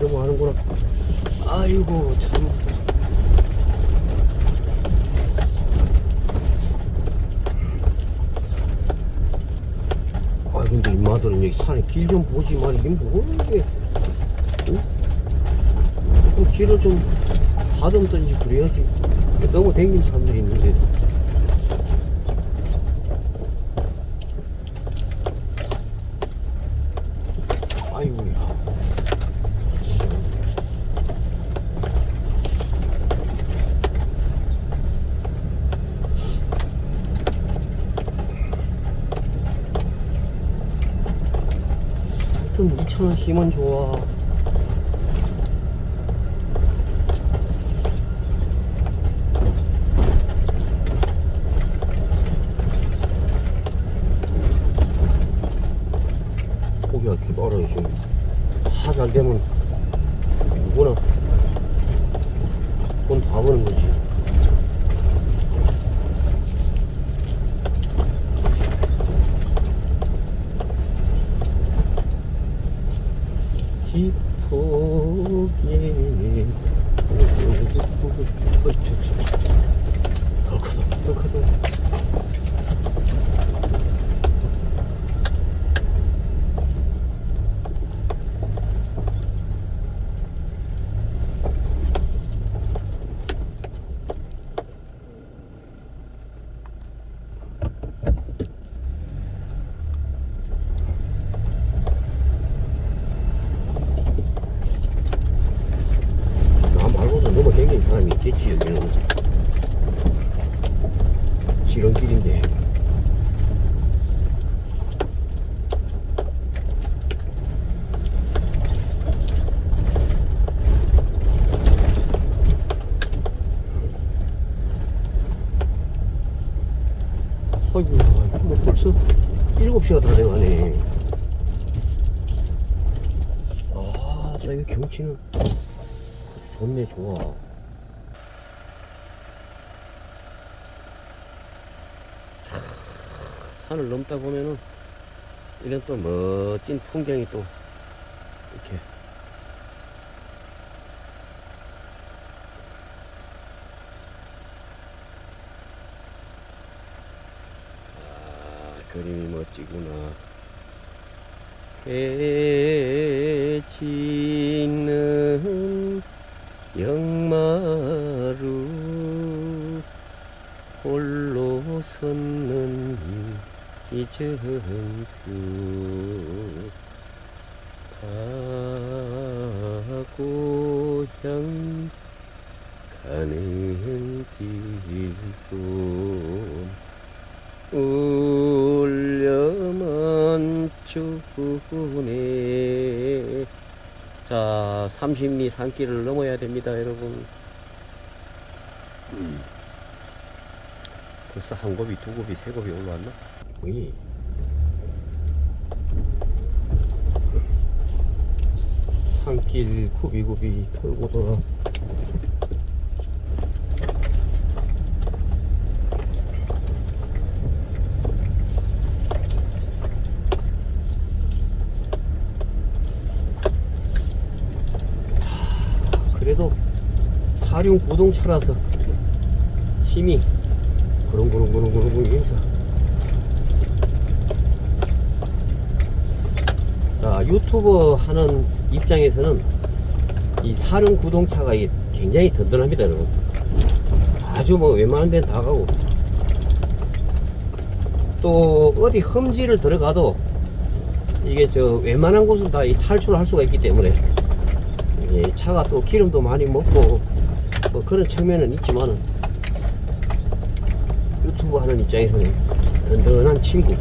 하려고 하는구나. 아이고, 참. 아 근데 이마들은 여기 산에 길 좀 보지만 이게 뭐 이게 응? 좀 길을 좀 다듬든지 그래야지 너무 댕긴 사람들이 있는데 아이고야 하여튼 2,000원 힘은 좋아. 고기가 이렇게 떨어져 지금. 하잘 되면 누구나 돈 다 버는 거지 기포게 더 크다 더 크다 나 말고도 너무 댕기는 사람이 있겠지 여기는 지름길인데 아이고 뭐 벌써 7시가 다 돼가네 아, 경치는 좋네 좋아. 하, 산을 넘다 보면은 이런 또 멋진 풍경이 또 이렇게 아 그림이 멋지구나. 해지 이정표 다 고향 가는 길손 울려만 주네 자 30리 산길을 넘어야 됩니다 여러분 음. 벌써 한 곱이 두 곱이 세 곱이 올라왔나? 이 산길 굽이굽이 털고. 돌아 그래도 사륜 구동차라서 힘이 그렁그렁그렁그렁 힘서 자 유튜브 하는 입장에서는 이 사륜 구동차가 이 굉장히 든든합니다 여러분. 아주 뭐 웬만한 데는 다 가고. 또 어디 험지를 들어가도 이게 저 웬만한 곳은 다이 탈출을 할 수가 있기 때문에 예, 차가 또 기름도 많이 먹고 뭐 그런 측면은 있지만은 유튜브 하는 입장에서는 든든한 친구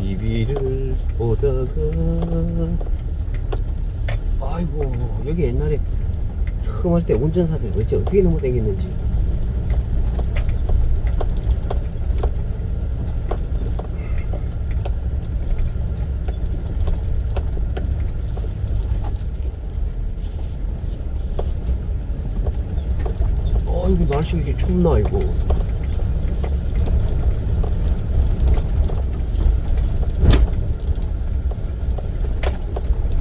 TV를 보다가 아이고 여기 옛날에 흠할 때 운전사들 도대체 어떻게 넘어 다녔는지. 어이구 날씨가 이렇게 춥나 이거.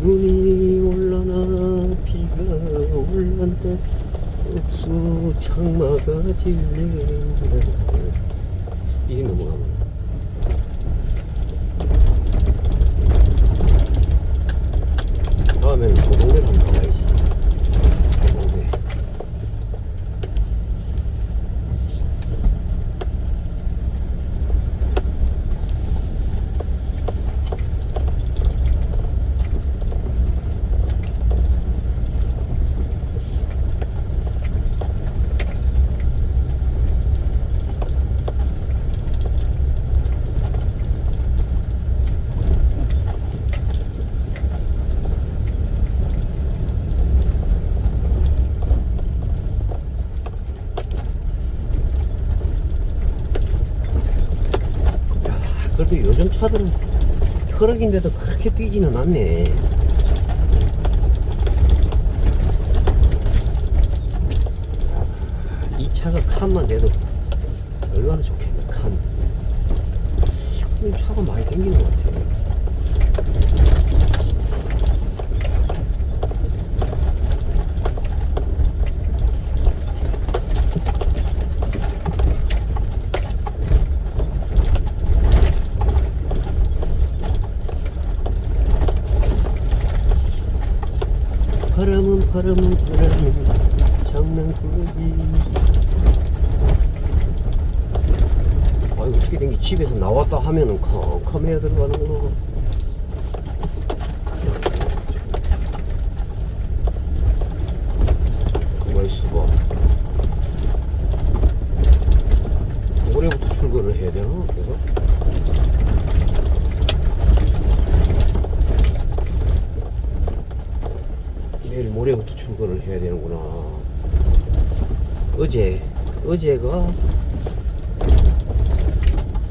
눈이 올란다 옥수 장마가 질린다 이리 넘어가면 다음에는 고동대로 한번 가봐야지 고동대 야, 그래도 요즘 차들은 트럭인데도 그렇게 뛰지는 않네. 야, 이 차가 칸만 돼도 얼마나 좋겠네, 칸. 이 차가 많이 당기는 것 같아. 바람은 바람은 장난꾸러기 아유 어떻게 된 게 집에서 나왔다 하면은 컴컴해야 들어가는구나 가만 있어봐 올해부터 출근을 해야 되나 계속? 내일 모레부터 출근을 해야 되는구나. 어제, 어제가,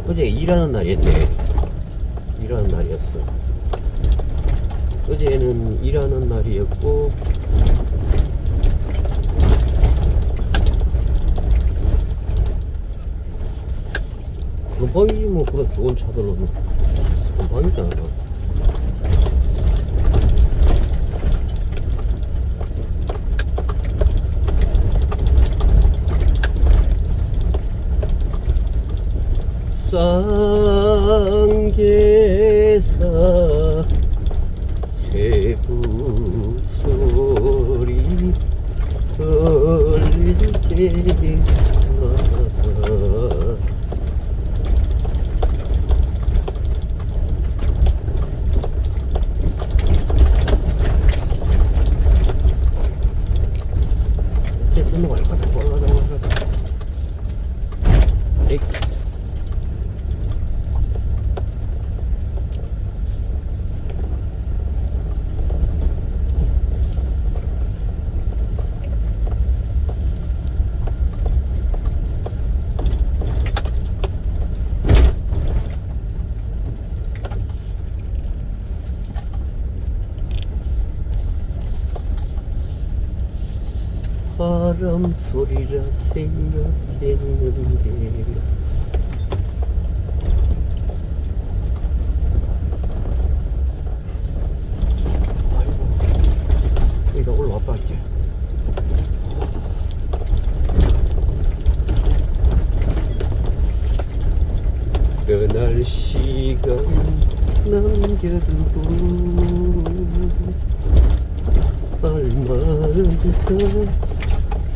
어제 일하는 날이었네. 일하는 날이었어. 어제는 일하는 날이었고, 금방이지 뭐 그런 좋은 차들로는 금방이잖아. 쌍계사 새부 소리 들릴 때마다 이제 끝나고 할까? 올라가자 올라가자 에이. 바람 소리라 생각했는데. 아이고. 여기다 올라왔다 이제. 그날 시간 남겨두고 얼마나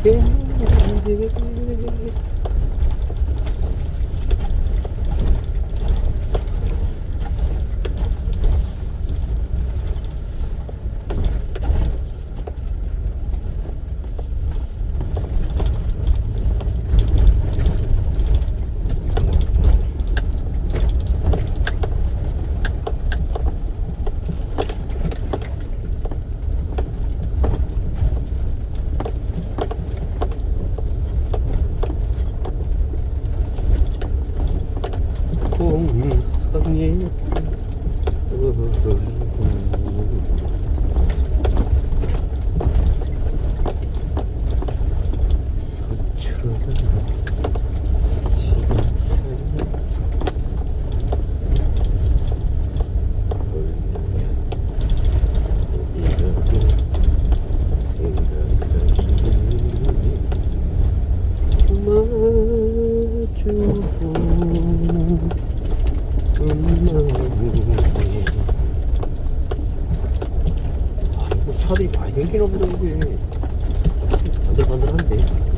했는 차들이 많이 생기나 보다, 이게. 반들반들한데.